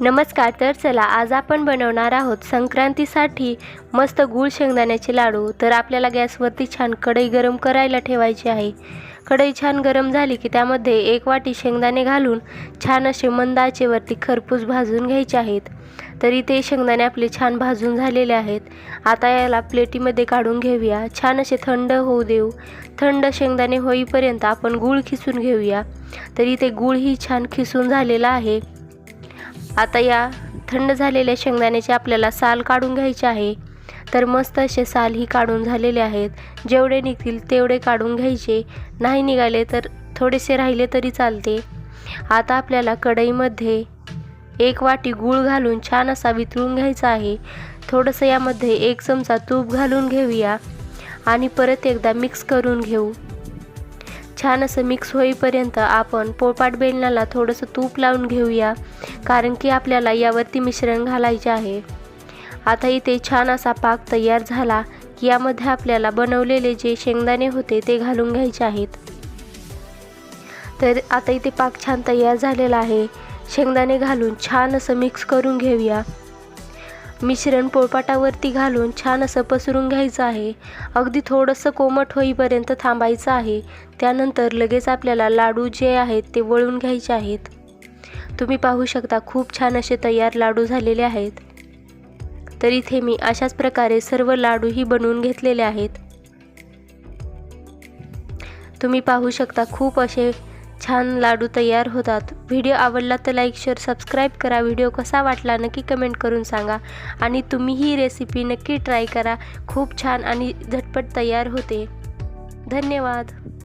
नमस्कार तर चला आज आपण बनवणार आहोत संक्रांतीसाठी मस्त गूळ शेंगदाण्याचे लाडू. तर आपल्याला गॅसवरती छान कढई गरम करायला ठेवायची आहे. कढई छान गरम झाली की त्यामध्ये एक वाटी शेंगदाणे घालून छान असे मंद आचेवरती खरपूस भाजून घ्यायचे आहेत. तर इथे शेंगदाणे आपले छान भाजून झालेले आहेत. आता याला प्लेटीमध्ये काढून घेऊया. छान असे थंड होऊ देऊ. थंड शेंगदाणे होईपर्यंत आपण गूळ खिसून घेऊया. तर इथे गूळही छान खिसून झालेला आहे. आता या थंड झालेल्या शेंगदाण्याचे आपल्याला साल काढून घ्यायची आहे. तर मस्त असे सालही काढून झालेले आहेत. जेवढे निघतील तेवढे काढून घ्यायचे. नाही निघाले तर थोडेसे राहिले तरी चालते. आता आपल्याला कढईमध्ये एक वाटी गूळ घालून छान असा वितळून घ्यायचा आहे. थोडंसं यामध्ये एक चमचा तूप घालून घेऊया. आणि परत एकदा मिक्स करून घेऊ. छान असं मिक्स होईपर्यंत आपण पोळपाट बेलण्याला थोडंसं तूप लावून घेऊया कारण की आपल्याला यावरती मिश्रण घालायचे आहे. आता इथे छान असा पाक तयार झाला की यामध्ये आपल्याला बनवलेले जे शेंगदाणे होते ते घालून घ्यायचे आहेत. तर आता इथे पाक छान तयार झालेला आहे. शेंगदाणे घालून छान असं मिक्स करून घेऊया. मिश्रण पोळपाटावरती घालून छान असं पसरून घ्यायचं आहे. अगदी थोडंसं कोमट होईपर्यंत थांबायचं आहे. त्यानंतर लगेच आपल्याला लाडू जे आहेत ते वळून घ्यायचे आहेत. तुम्ही पाहू शकता खूप छान असे तयार लाडू झालेले आहेत. तर इथे मी अशाच प्रकारे सर्व लाडूही बनवून घेतलेले आहेत. तुम्ही पाहू शकता खूप असे छान लाडू तयार होतात. व्हिडिओ आवडला तर लाईक शेअर सबस्क्राईब करा. व्हिडिओ कसा वाटला नक्की कमेंट करून सांगा. आणि तुम्ही ही रेसिपी नक्की ट्राय करा. खूप छान आणि झटपट तयार होते. धन्यवाद.